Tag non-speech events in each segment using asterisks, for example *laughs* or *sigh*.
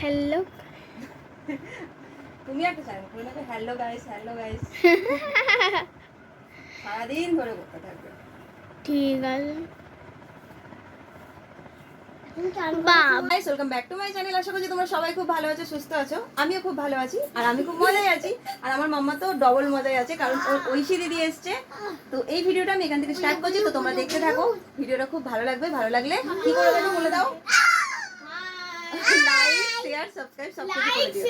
Hello *laughs* তুমি একটা নেবে হ্যালো গাইস হ্যালো গাইস সারাদিন ধরে করতে থাকবে। ঠিক আছে। Welcome back to my channel আশা করছি তোমরা সবাই খুব ভালো আছো সুস্থ আছো। আমিও খুব ভালো আছি আর আমি খুব মজায় আছি। আর আমার মাম্মা তো ডবল মজায় আছে কারণ ওর ঐশী দিদি এসছে। তো এই ভিডিওটা আমি এখান থেকে স্টার্ট করছি তো তোমরা দেখতে থাকো। ভিডিওটা খুব ভালো লাগবে ভালো লাগলে কি করে দেবো বলে দাও। শেয়ার সাবস্ক্রাইব সব কিছু করে দিও।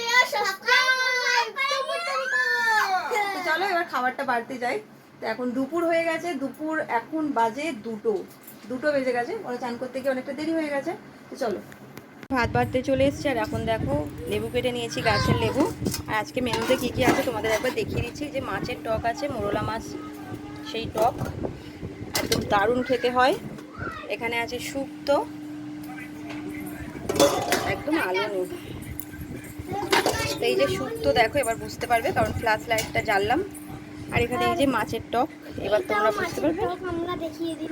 তো চলো এবার খাবারটা বাড়তে যাই। তো এখন দুপুর হয়ে গেছে দুপুর এখন বাজে দুটো। দুটো বেজে গেছে ওরা চান করতে গিয়ে অনেকটা দেরি হয়ে গেছে। তো চলো। ভাত বাড়তে চলে এসেছি আর এখন দেখো লেবু কেটে নিয়েছি গাছের লেবু। আর আজকে মেনুতে কী কী আছে তোমাদের একবার দেখিয়ে দিচ্ছি। যে মাছের টক আছে মোরলা মাছ সেই টক। একদম দারুণ খেতে হয়। এখানে আছে শুক্তো একদম আলো নেই তো এই যে শুক্তো দেখো এবার বুঝতে পারবে কারণ ফ্ল্যাশ লাইটটা জ্বাললাম। আর এখানে এই যে মাছের টক এবার তোমরা বুঝতে পারবে। আমরা দেখিয়ে দিই।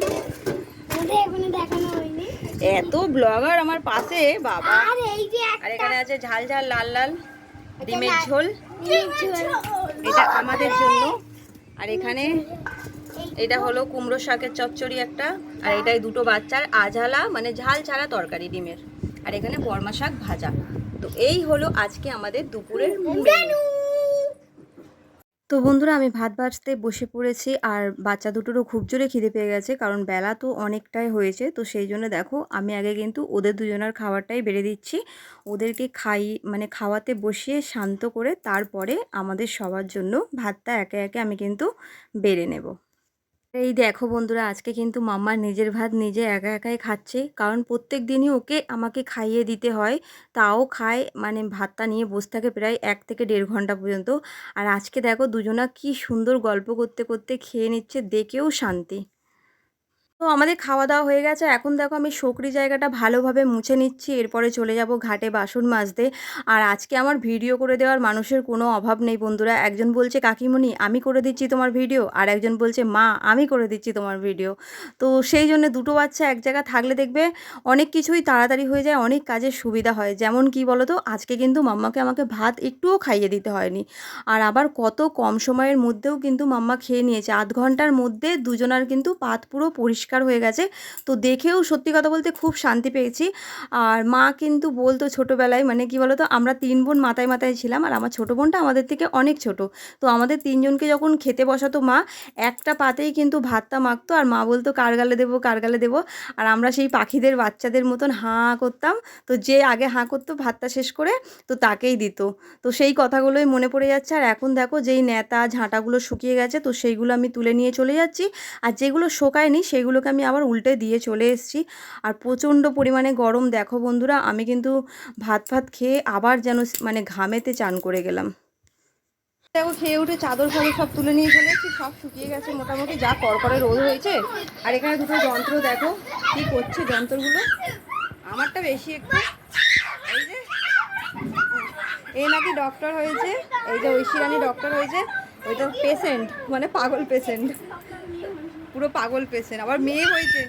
আমাদের এখানে দেখানো হয়নি। এত ব্লগার আমার পাশে বাবা। আর এই যে আর এখানে আছে ঝাল ঝাল লাল লাল ডিমের ঝোল। এটা আমাদের জন্য। আর এখানে এটা হলো কুমড়ো শাকের চচ্চড়ি একটা। আর এটাই দুটো বাচ্চার আঝালা মানে ঝাল ছাড়া তরকারি ডিমের। আর এখানে বর্মা শাক ভাজা। তো এই হলো আজকে আমাদের দুপুরের তো বন্ধুরা আমি ভাত বাজতে বসে পড়েছি আর বাচ্চা দুটোরও খুব জোরে খিদে পেয়ে গেছে কারণ বেলা তো অনেকটাই হয়েছে। তো সেই জন্য দেখো আমি আগে কিন্তু ওদের দুজনের খাবারটাই বেড়ে দিচ্ছি। ওদেরকে খাই মানে খাওয়াতে বসিয়ে শান্ত করে তারপরে আমাদের সবার জন্য ভাতটা একে একে আমি কিন্তু বেড়ে নেব। এই দেখো বন্ধুরা, আজকে কিন্তু মাম্মার নিজের ভাত নিজে একা একাই খাচ্ছে। কারণ প্রত্যেক দিনই ওকে আমাকে খাইয়ে দিতে হয়। তাও খায় মানে ভাতটা নিয়ে বসে থাকে প্রায় এক থেকে দেড় ঘণ্টা পর্যন্ত। আর আজকে দেখো দুজনা কি সুন্দর গল্প করতে করতে খেয়ে নিচ্ছে, দেখেও শান্তি। তো আমাদের খাওয়া দাওয়া হয়ে গেছে। এখন দেখো আমি সকরি জায়গাটা ভালোভাবে মুছে নিচ্ছি। এরপরে চলে যাব ঘাটে বাসন মাজতে। আর আজকে আমার ভিডিও করে দেওয়ার মানুষের কোনো অভাব নেই বন্ধুরা। একজন বলছে, কাকিমণি, আমি করে দিচ্ছি তোমার ভিডিও। আর একজন বলছে, মা, আমি করে দিচ্ছি তোমার ভিডিও। তো সেই জন্য দুটো বাচ্চা এক জায়গা থাকলে দেখবে অনেক কিছুই তাড়াতাড়ি হয়ে যায়, অনেক কাজের সুবিধা হয়। যেমন কি বলো তো আজকে কিন্তু মাম্মাকে আমাকে ভাত একটুও খাইয়ে দিতে হয়নি। আর আবার কত কম সময়ের মধ্যেও কিন্তু মাম্মা খেয়ে নিয়েছে। আধ ঘণ্টার মধ্যে দুজনার কিন্তু পাত পুরো পরিষ্কার হয়ে গেছে। তো দেখেও সত্যি কথা বলতে খুব শান্তি পেয়েছি। আর মা কিন্তু বলতো ছোটোবেলায় মানে কি বলতো, আমরা তিন বোন মাথায় মাথায় ছিলাম আর আমার ছোটো বোনটা আমাদের থেকে অনেক ছোট। তো আমাদের তিনজনকে যখন খেতে বসাতো মা, একটা পাতেই কিন্তু ভাতটা মাখতো আর মা বলতো, কার গালে দেবো, কার গালে দেবো? আর আমরা সেই পাখিদের, বাচ্চাদের মতন হাঁ করতাম। তো যে আগে হাঁ করতো, ভাতটা শেষ করে তো তাকেই দিত। তো সেই কথাগুলোই মনে পড়ে যাচ্ছে। আর এখন দেখো, যেই নেতা, ঝাঁটাগুলো শুকিয়ে গেছে, তো সেইগুলো আমি তুলে নিয়ে চলে যাচ্ছি। আর যেগুলো শোকায়নি সেইগুলোকে আমি আবার উল্টে দিয়ে চলে এসেছি। আর প্রচণ্ড পরিমাণে গরম, দেখো বন্ধুরা, আমি কিন্তু ভাত ভাত খেয়ে আবার যেন মানে ঘামেতে চান করে গেলাম। দেখো, খেয়ে উঠে চাদর ফাদর সব তুলে নিয়ে চলে এসেছি, সব শুকিয়ে গেছে মোটামুটি, যা করকরে রোদ হয়েছে। আর এখানে দুটো যন্ত্র, দেখো, কি করছে যন্ত্রগুলো। আমারটা বেশি একটু। এই যে, এ নাকি ডক্টর হয়েছে, এই যে ঐশিরানি ডক্টর হয়েছে, ওইটা পেশেন্ট মানে পাগল পেশেন্ট পুরো পাগল পেশেন্ট আবার মেয়ে হয়েছে।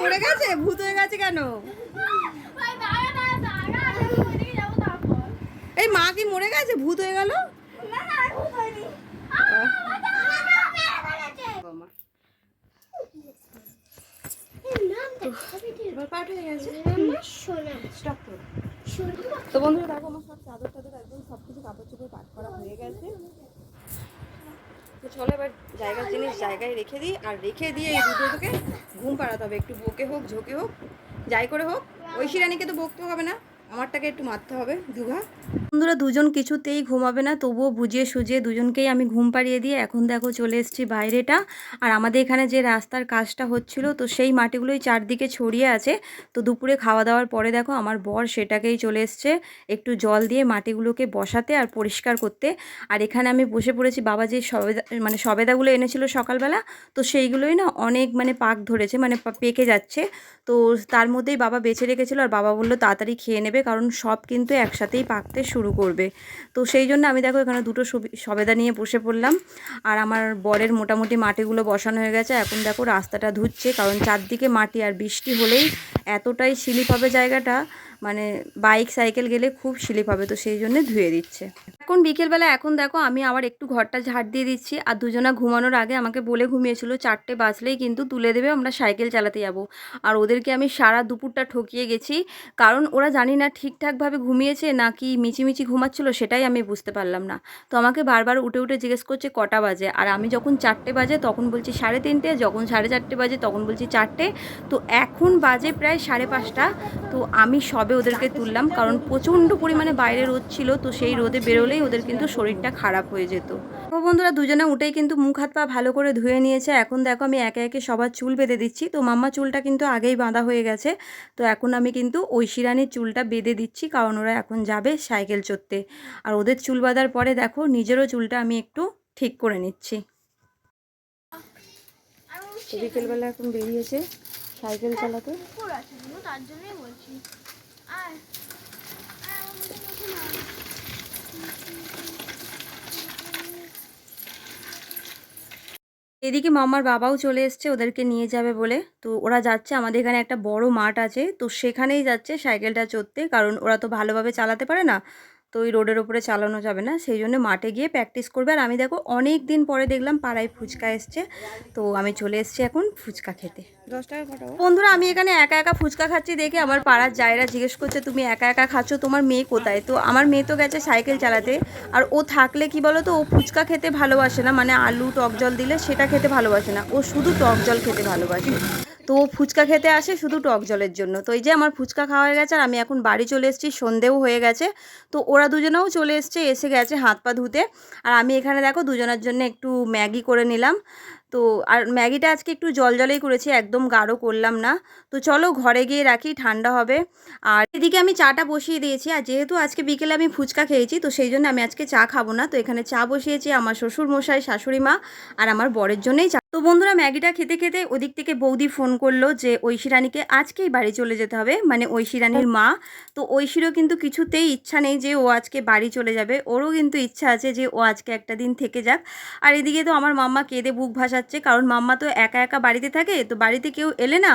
মরে গেছে ভূত হয়ে গেছে কেন? এই মা কি মরে গেছে ভূত হয়ে গেল? তো বন্ধুরা দেখো আমার সব চাদর টাদর একদম সব কিছু কাপড় চোপড় পাট করা হয়ে গেছে তো চলো এবার জায়গার জিনিস জায়গায় রেখে দিই। আর রেখে দিয়ে এই দুটোকে ঘুম পাড়াতে হবে। একটু বকে হোক, ঝোঁকে হোক, যাই করে হোক। ঐশী রানীকে তো বকতে হবে না। আমারটাকে একটু মারতে হবে দুঘা বন্ধুরা, দুজন কিছুতেই ঘুমাবে না, তবুও বুঝিয়ে সুঝিয়ে দুজনকেই আমি ঘুম পাড়িয়ে দিয়ে এখন দেখো চলে এসেছি বাইরেটা। আর আমাদের এখানে যে রাস্তার কাজটা হচ্ছিল, তো সেই মাটিগুলোই চারদিকে ছড়িয়ে আছে। তো দুপুরে খাওয়া দাওয়ার পরে দেখো আমার বর সেটাকেই চলে এসছে একটু জল দিয়ে মাটিগুলোকে বসাতে আর পরিষ্কার করতে। আর এখানে আমি বসে পড়েছি, বাবা যে সবেদা মানে সবেদাগুলো এনেছিল সকালবেলা, তো সেইগুলোই না অনেক মানে পাক ধরেছে মানে পেকে যাচ্ছে। তো তার মধ্যেই বাবা বেছে রেখেছিল, আর বাবা বলল তাড়াতাড়ি খেয়ে নেবে কারণ সব কিন্তু একসাথেই পাকতে শুরু করবে। তো সেই জন্য আমি দেখো এখানে দুটো সবি- সবেদা নিয়ে বসে পড়লাম। আর আমার বরের মোটামুটি মাটিগুলো বসানো হয়ে গেছে। এখন দেখো রাস্তাটা ধুচ্ছে, কারণ চারদিকে মাটি আর বৃষ্টি হলেই এতটাই শিলি হবে জায়গাটা মানে বাইক সাইকেল গেলে খুব স্লিপ হবে, তো সেই জন্য ধুয়ে দিচ্ছে। এখন বিকেলবেলা এখন দেখো আমি আবার একটু ঘরটা ঝাড় দিয়ে দিচ্ছি, আর দুজনা ঘুমানোর আগে আমাকে বলে ঘুমিয়েছিল, চারটে বাজলেই কিন্তু তুলে দেবে, আমরা সাইকেল চালাতে যাব। আর ওদেরকে আমি সারা দুপুরটা ঠকিয়ে গেছি, কারণ ওরা জানি না ঠিকঠাকভাবে ঘুমিয়েছে নাকি মিচিমিচি ঘুমাচ্ছিল, সেটাই আমি বুঝতে পারলাম না। তো আমাকে বারবার উঠে উঠে জিজ্ঞেস করছে, কটা বাজে? আর আমি যখন চারটে বাজে তখন বলছি সাড়ে তিনটে, যখন সাড়ে চারটে বাজে তখন বলছি চারটে। তো এখন বাজে প্রায় সাড়ে পাঁচটা, তো আমি সবে ওদেরকে তুললাম, কারণ প্রচণ্ড পরিমাণে বাইরে রোদ ছিল, তো সেই রোদে বেরোলেই ওদের কিন্তু শরীরটা খারাপ হয়ে যেত। তো বন্ধুরা, দুজনে উঠেই কিন্তু মুখ হাত পা ভালো করে ধুয়ে নিয়েছে। এখন দেখো আমি একে একে সবার চুল বেঁধে দিচ্ছি। তো মাম্মা চুলটা কিন্তু আগেই বাঁধা হয়ে গেছে। তো এখন আমি কিন্তু ঐশিরানির চুলটা বেঁধে দিচ্ছি, কারণ ওরা এখন যাবে সাইকেল চড়তে। আর ওদের চুল বাঁধার পরে দেখো, নিজেরও চুলটা আমি একটু ঠিক করে নিচ্ছি। বিকেলবেলা এখন বেরিয়েছে সাইকেল চালাতে। তার জন্যই বলছি। এদিকে মামার বাবাও চলে এসছে, ওদেরকে নিয়ে যাবে বলে। তো ওরা যাচ্ছে, আমাদের এখানে একটা বড় মাঠ আছে, তো সেখানেই যাচ্ছে সাইকেলটা চড়তে, কারণ ওরা তো ভালোভাবে চালাতে পারে না। তো ওই রোডের ওপরে চালানো যাবে না সেই জন্য মাঠে গিয়ে প্র্যাকটিস করবে। আর আমি দেখো অনেক দিন পরে দেখলাম পাড়ায় ফুচকা এসছে তো আমি চলে এসছি এখন ফুচকা খেতে। বন্ধুরা আমি এখানে একা একা ফুচকা খাচ্ছি দেখে আমার পাড়ার জায়রা জিজ্ঞেস করছে তুমি একা একা খাচ্ছ? তোমার মেয়ে কোথায়? তো আমার মেয়ে তো গেছে সাইকেল চালাতে আর ও থাকলে কি বলো তো ও ফুচকা খেতে ভালোবাসে না মানে আলু টক জল দিলে সেটা খেতে ভালোবাসে না ও শুধু টক জল খেতে ভালোবাসে। তো ও ফুচকা খেতে আসে শুধু টক জলের জন্য। তো এই যে আমার ফুচকা খাওয়া হয়ে গেছে আর আমি এখন বাড়ি চলে এসেছি, সন্ধেও হয়ে গেছে। তো ওরা দুজনেও চলে এসছে, এসে গেছে হাত পা ধুতে। আর আমি এখানে দেখো দুজনের জন্য একটু ম্যাগি করে নিলাম। তো আর ম্যাগিটা আজকে একটু জল জলেই করেছি, একদম গাঢ় করলাম না। তো চলো ঘরে গিয়ে রাখি, ঠান্ডা হবে। আর এদিকে আমি চাটা বসিয়ে দিয়েছি, আর যেহেতু আজকে বিকেলে আমি ফুচকা খেয়েছি, তো সেই জন্য আমি আজকে চা খাব না। তো এখানে চা বসিয়েছি আমার শ্বশুর মশাই শাশুড়ি মা আর আমার বরের জন্যই চা। তো বন্ধুরা ম্যাগিটা খেতে খেতে ওদিক থেকে বৌদি ফোন করল যে ঐশী রানীকে আজকেই বাড়ি চলে যেতে হবে মানে ঐশী রানীর মা। তো ঐশীরও কিন্তু কিছুতেই ইচ্ছা নেই যে ও আজকে বাড়ি চলে যাবে, ওরও কিন্তু ইচ্ছা আছে যে ও আজকে একটা দিন থেকে যাক। আর এদিকে তো আমার মাম্মা কেঁদে বুক ভাসাচ্ছে কারণ মাম্মা তো একা একা বাড়িতে থাকে, তো বাড়িতে কেউ এলে না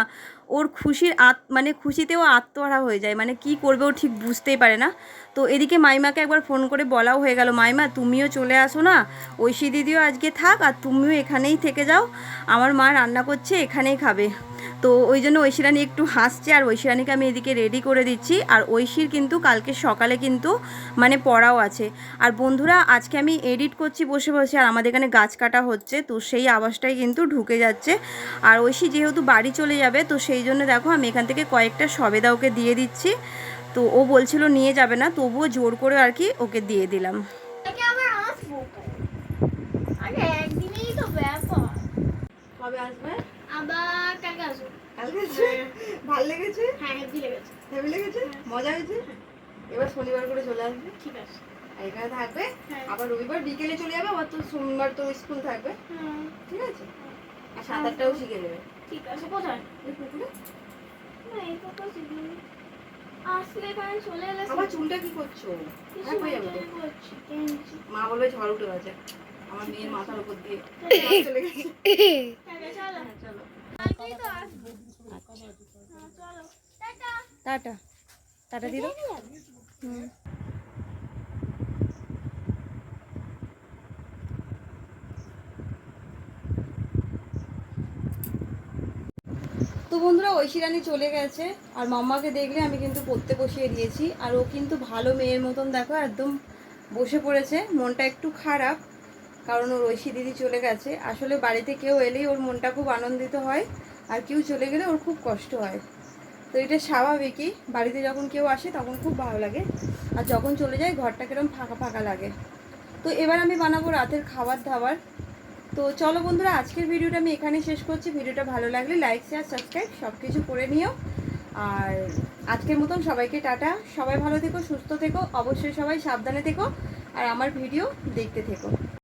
ওর খুশির আত মানে খুশিতেও আত্মহারা হয়ে যায়। মানে কি করবে ও ঠিক বুঝতেই পারে না। তো এদিকে মাইমাকে একবার ফোন করে বলাও হয়ে গেল, মাইমা, তুমিও চলে আসো না। ঐশী দিদিও আজকে থাক, আর তুমিও এখানেই থেকে যাও। আমার মা রান্না করছে, এখানেই খাবে। তো ওই জন্য ঐশিরানি একটু হাসছে আর ঐশিরানিকে আমি এদিকে রেডি করে দিচ্ছি। আর ঐশীর কিন্তু কালকে সকালে কিন্তু মানে পড়াও আছে। আর বন্ধুরা আজকে আমি এডিট করছি বসে বসে আর আমাদের এখানে গাছ কাটা হচ্ছে তো সেই আওয়াজটাই কিন্তু ঢুকে যাচ্ছে। আর ঐশী যেহেতু বাড়ি চলে যাবে তো সেই জন্য দেখো আমি এখান থেকে কয়েকটা সবেদা ওকে দিয়ে দিচ্ছি। তো ও বলছিল নিয়ে যাবে না তবুও জোর করে আর কি ওকে দিয়ে দিলাম। কবে আসবে? আবার কালকে আসব। ভালো লেগেছে? হ্যাঁ হেভি লেগেছে। হেভি লেগেছে? মজা হয়েছে? এবার শনিবার করে চলে আসবে? ঠিক আছে। আর এখানে থাকবে? হ্যাঁ। আবার রবিবার বিকেলে চলে যাবে আবার তো সোমবার তো স্কুল থাকবে। ঠিক আছে? আর সাঁতারটাও শিখে নেবে ঠিক আছে কোথায়? পুকুরে না এই তো শিখিনি আসলে এখানে চলে এলে আমার চুলটা কি করছ? হয়ে মা বলবে ঝড় উঠে গেছে। আমার মেয়ের মাথার উপর দিয়ে চলে। গেছে তো বন্ধুরা ঐশিরানি চলে গেছে, আর মাম্মাকে দেখলে আমি কিন্তু পড়তে বসিয়ে দিয়েছি, আর ও কিন্তু ভালো মেয়ের মতন দেখো, একদম বসে পড়েছে, মনটা একটু খারাপ। কারণ ওর ঐশী দিদি চলে গেছে। আসলে বাড়িতে কেউ এলেই ওর মনটা খুব আনন্দিত হয়, আর কেউ চলে গেলে ওর খুব কষ্ট হয়। তো এটা স্বাভাবিকই, বাড়িতে যখন কেউ আসে তখন খুব ভালো লাগে। আর যখন চলে যায় ঘরটা কিরম ফাঁকা ফাঁকা লাগে। তো এবার আমি বানাবো রাতের খাবার দাবার। তো চলো বন্ধুরা, আজকের ভিডিওটা আমি এখানে শেষ করছি। ভিডিওটা ভালো লাগলে লাইক শেয়ার সাবস্ক্রাইব সব কিছু করে নিও। আর আজকের মতন সবাইকে টাটা। সবাই ভালো থেকো, সুস্থ থেকো। অবশ্যই সবাই সাবধানে থেকো। আর আমার ভিডিও দেখতে থেকো।